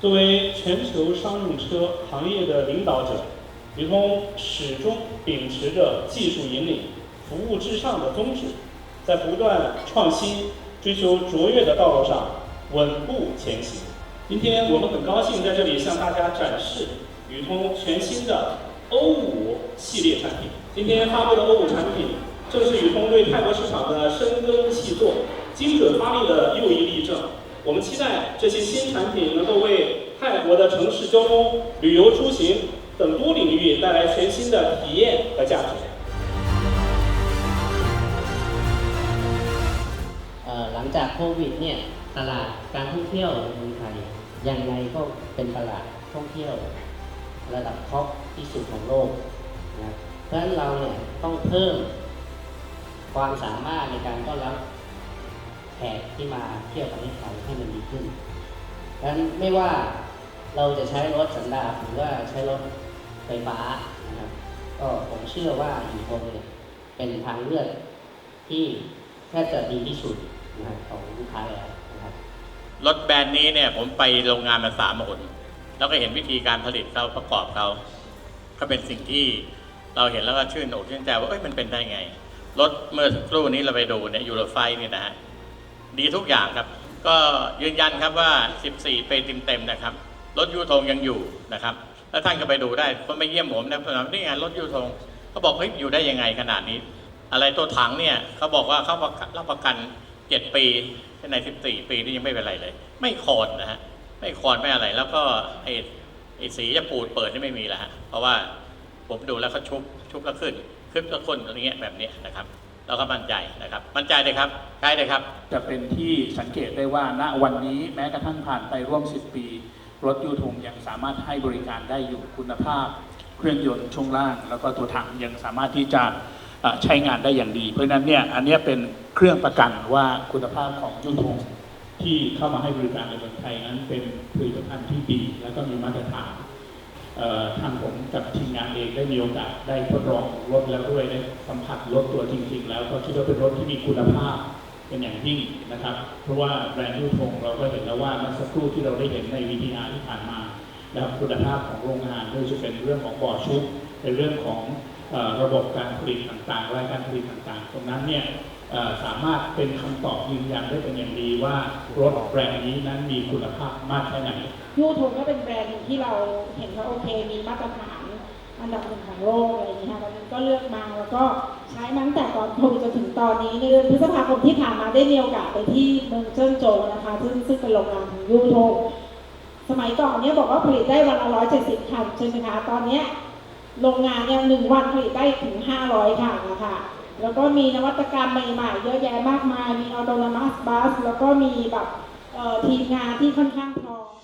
作为全球商用车行业的领导者，宇通始终秉持着技术引领、服务至上的宗旨，在不断创新、追求卓越的道路上稳步前行。今天我们很高兴在这里向大家展示宇通全新的欧五系列产品。今天发布的欧五产品，正是宇通对泰国市场的深耕细作、精准发力的又一例证。我们期待这些新产品能够为泰国的城市交通、旅游出行等多领域带来全新的体验和价值。 เอ่อหลังจากโควิดเนี่ยตลาดการท่องเที่ยวในเมืองไทยยังไงก็เป็นตลาดท่องเที่ยว ระดับท็อปที่สุดของโลกนะเพราะฉะนั้นเราเนี่ยต้องเพิ่มความสามารถในการต้อนรับ แขกที่มาเที่ยวประเทศไทยให้มันดีขึ้นเพราะฉะนั้นไม่ว่าเราจะใช้รถสันดาปหรือว่าใช้รถไฟฟ้านะครับก็ผมเชื่อว่าอีโคเนี่ยเป็นทางเลือกที่แทบจะดีที่สุดนะครับของลูกค้าแล้วนะครับรถแบรนด์นี้เนี่ยผมไปโรงงานมาสามหนแล้วก็เห็นวิธีการผลิตเขาประกอบเขาก็เป็นสิ่งที่เราเห็นแล้วก็ชื่นอกชื่นใจว่าเอ้ยมันเป็นได้ไงรถเมื่อสักครู่นี้เราไปดูเนี่ยยูโรไฟนี่นะฮะ ดีทุกอย่างครับ ก็ยืนยันครับว่า 14 ปีเต็มๆนะครับ รถยูทงยังอยู่นะครับ แล้วท่านก็ไปดูได้คนไปเยี่ยมผมนะผมถามนี่ไงรถยูทงเขาบอกเฮ้ยอยู่ได้ยังไงขนาดนี้ อะไรตัวถังเนี่ยเขาบอกว่าเขารับประกัน 7 ปีใน 14 ปีนี่ยังไม่เป็นไรเลย ไม่คอนนะฮะไม่คอนไม่อะไร แล้วก็ไอ้ไอ้สีจะปูดเปิดนี่ไม่มีแล้วฮะเพราะว่าผมดูแล้วเขาชุบชุบแล้วขึ้น ขึ้นก็ข้นอะไรเงี้ยแบบนี้นะครับ เราก็มั่นใจนะครับ มั่นใจเลยครับใช่เลยครับ จะเป็นที่สังเกตได้ว่าณวันนี้แม้กระทั่งผ่านไปร่วม 10 ปี รถยูทงยังสามารถให้บริการได้อยู่คุณภาพ เครื่องยนต์ช่วงล่าง แล้วก็ตัวถังยังสามารถที่จะใช้งานได้อย่างดี เพราะฉะนั้นเนี่ยอันนี้เป็นเครื่องประกันว่าคุณภาพของยูทงที่เข้ามาให้บริการในเมืองไทยนั้นเป็นผลิตภัณฑ์ที่ดี และก็มีมาตรฐาน ทางผมกับทีมงานเองได้มีโอกาสได้ทดลองรถแล้วด้วยได้สัมผัสรถตัวจริง ๆ แล้วก็คิดว่าเป็นรถที่มีคุณภาพเป็นอย่างยิ่งนะครับ เพราะว่าแบรนด์ยูทงเราก็เห็นแล้วว่าเมื่อสักครู่ที่เราได้เห็นในวิทยาที่ผ่านมานะครับคุณภาพของโรงงานไม่ว่าจะเป็นเรื่องของบ่อชุบเป็นเรื่องของ ระบบการผลิตต่างๆรายการผลิตต่างๆ ตรงนั้นเนี่ยสามารถเป็นคำตอบยืนยันได้เป็นอย่างดีว่ารถแบรนด์นี้นั้นมีคุณภาพมากแค่ไหนยูทูบก็เป็นแบรนด์ที่เราเห็นว่าโอเคมีมาตรฐานอันดับหนึ่งของโลกอะไรอย่างเงี้ยค่ะก็เลือกมาแล้วก็ใช้มาตั้งแต่ก่อนโควิดจนถึงตอนนี้ในเดือนพฤษภาคมที่ผ่านมาได้มีโอกาสไปที่เมืองเจิ้งโจวนะคะ ซึ่งซึ่งเป็นโรงงานของยูทูบสมัยก่อนเนี่ยบอกว่าผลิตได้วันละร้อยเจ็ดสิบคันใช่ไหมคะตอนเนี้ย โรงงานเนี่ยหนึ่งวันผลิตได้ถึงห้าร้อยคันนะคะแล้วก็มีนวัตกรรมใหม่ๆ เยอะแยะมากมาย มีออโตนมัสบัส แล้วก็มีแบบทีมงานที่ค่อนข้างพร้อม